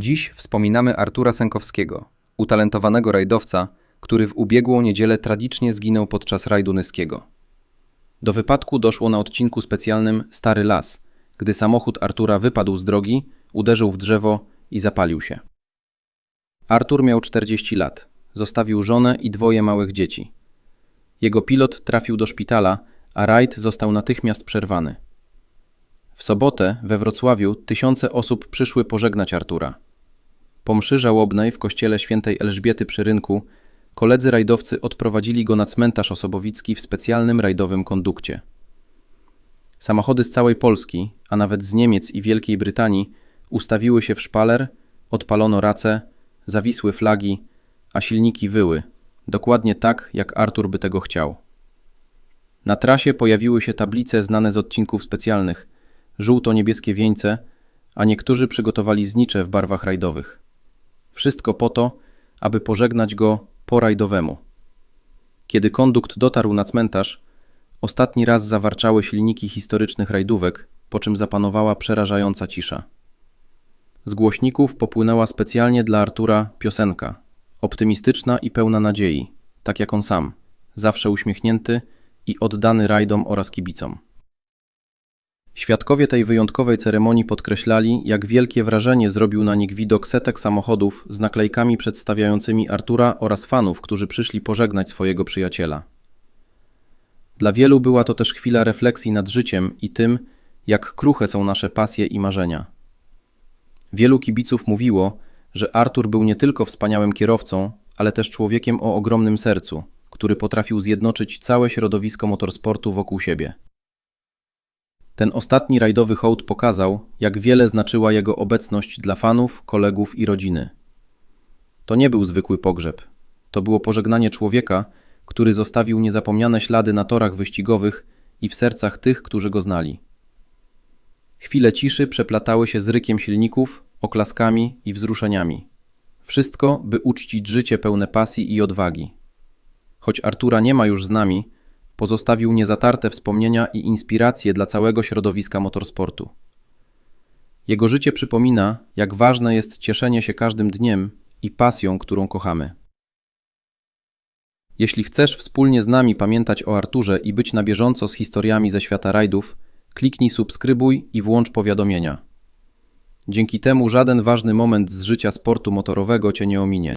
Dziś wspominamy Artura Sękowskiego, utalentowanego rajdowca, który w ubiegłą niedzielę tragicznie zginął podczas rajdu nyskiego. Do wypadku doszło na odcinku specjalnym Stary Las, gdy samochód Artura wypadł z drogi, uderzył w drzewo i zapalił się. Artur miał 40 lat, zostawił żonę i dwoje małych dzieci. Jego pilot trafił do szpitala, a rajd został natychmiast przerwany. W sobotę we Wrocławiu tysiące osób przyszły pożegnać Artura. Po mszy żałobnej w kościele świętej Elżbiety przy rynku koledzy rajdowcy odprowadzili go na cmentarz osobowicki w specjalnym rajdowym kondukcie. Samochody z całej Polski, a nawet z Niemiec i Wielkiej Brytanii ustawiły się w szpaler, odpalono race, zawisły flagi, a silniki wyły, dokładnie tak, jak Artur by tego chciał. Na trasie pojawiły się tablice znane z odcinków specjalnych, żółto-niebieskie wieńce, a niektórzy przygotowali znicze w barwach rajdowych. Wszystko po to, aby pożegnać go po rajdowemu. Kiedy kondukt dotarł na cmentarz, ostatni raz zawarczały silniki historycznych rajdówek, po czym zapanowała przerażająca cisza. Z głośników popłynęła specjalnie dla Artura piosenka, optymistyczna i pełna nadziei, tak jak on sam, zawsze uśmiechnięty i oddany rajdom oraz kibicom. Świadkowie tej wyjątkowej ceremonii podkreślali, jak wielkie wrażenie zrobił na nich widok setek samochodów z naklejkami przedstawiającymi Artura oraz fanów, którzy przyszli pożegnać swojego przyjaciela. Dla wielu była to też chwila refleksji nad życiem i tym, jak kruche są nasze pasje i marzenia. Wielu kibiców mówiło, że Artur był nie tylko wspaniałym kierowcą, ale też człowiekiem o ogromnym sercu, który potrafił zjednoczyć całe środowisko motorsportu wokół siebie. Ten ostatni rajdowy hołd pokazał, jak wiele znaczyła jego obecność dla fanów, kolegów i rodziny. To nie był zwykły pogrzeb. To było pożegnanie człowieka, który zostawił niezapomniane ślady na torach wyścigowych i w sercach tych, którzy go znali. Chwile ciszy przeplatały się z rykiem silników, oklaskami i wzruszeniami. Wszystko, by uczcić życie pełne pasji i odwagi. Choć Artura nie ma już z nami, pozostawił niezatarte wspomnienia i inspiracje dla całego środowiska motorsportu. Jego życie przypomina, jak ważne jest cieszenie się każdym dniem i pasją, którą kochamy. Jeśli chcesz wspólnie z nami pamiętać o Arturze i być na bieżąco z historiami ze świata rajdów, kliknij subskrybuj i włącz powiadomienia. Dzięki temu żaden ważny moment z życia sportu motorowego Cię nie ominie.